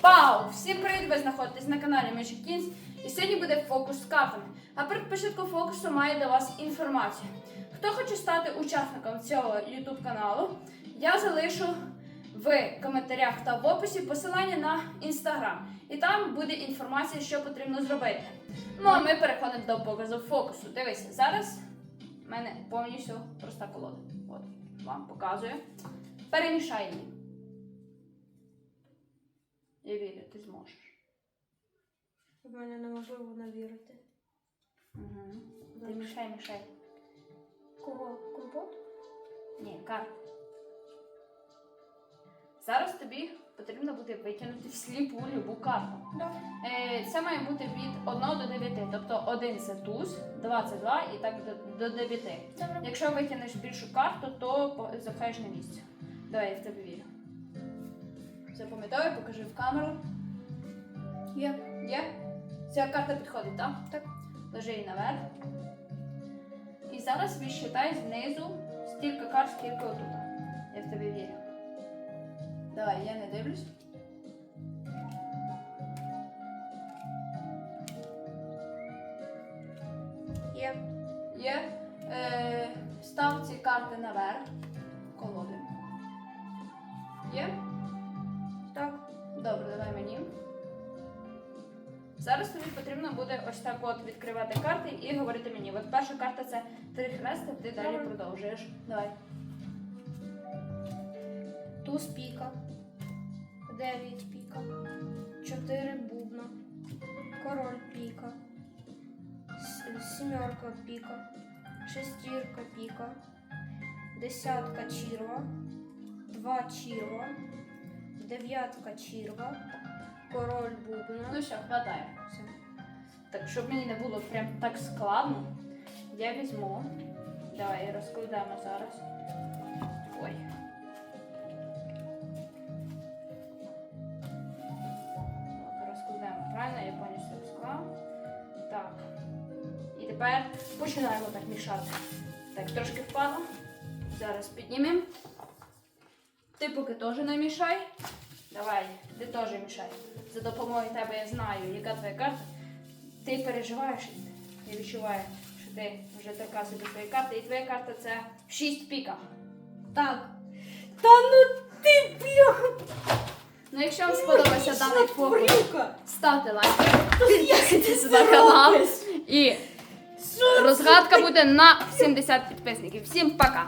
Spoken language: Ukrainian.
Пау! Всім привіт! Ви знаходитесь на каналі Magic Kings і сьогодні буде фокус з картами. А перед початком фокусу маю для вас інформацію. Хто хоче стати учасником цього YouTube каналу, я залишу в коментарях та в описі посилання на інстаграм. І там буде інформація, що потрібно зробити. Ну а ми переходимо до показу фокусу. Дивися, зараз в мене повністю проста колода. От, вам показую. Перемішай її. Я вірю, ти зможеш. В мене неможливо навірити. Угу. Ти мішай, мішай. Кого? Компот? Ні, карти. Зараз тобі потрібно буде витягнути всліпу любу карту. Да. Е, це має бути від 1 до 9. Тобто 1 це туз, 2 це 2 і так до, до 9. Добре. Якщо витягнеш більшу карту, то запхаєш на місце. Давай, я в тебе вірю. Запам'ятай, покажи в камеру. Є. Є? Ця карта підходить, так? Так. Ложи її наверх. І зараз відсчитай знизу стільки карт, скільки отут. Я в тебе вірю. Давай, я не дивлюсь. Є. Є. Е, став ці карти наверх. Колоди. Зараз тобі потрібно буде ось так от відкривати карти і говорити мені. От перша карта це три хрести, ти далі продовжуєш. Давай. Туз піка. Дев'ять піка. Чотири бубна. Король піка. Сімерка піка. Шестірка піка. Десятка чірва. Два чірва. Дев'ятка чірва. Король бубна. Ну що, хватає. Все. Так, щоб мені не було прям так складно, я візьму. Давай розкладемо зараз. Ой. От, Розкладемо правильно, я повністю розклав. Так. І тепер починаємо так мішати. Так, трошки впало. Зараз піднімемо. Ти поки теж не мішай. Давай, ти теж мішай. За допомогою тебе я знаю, яка твоя карта. Ти переживаєш, я відчуваю, що ти вже така собі твої карти, і твоя карта це 6 піка. Так. Та ну ти бляха! Ну, якщо вам сподобався даний фокус, ставте лайк, підписуйтесь на канал. І розгадка буде на 70 підписників. Всім пока!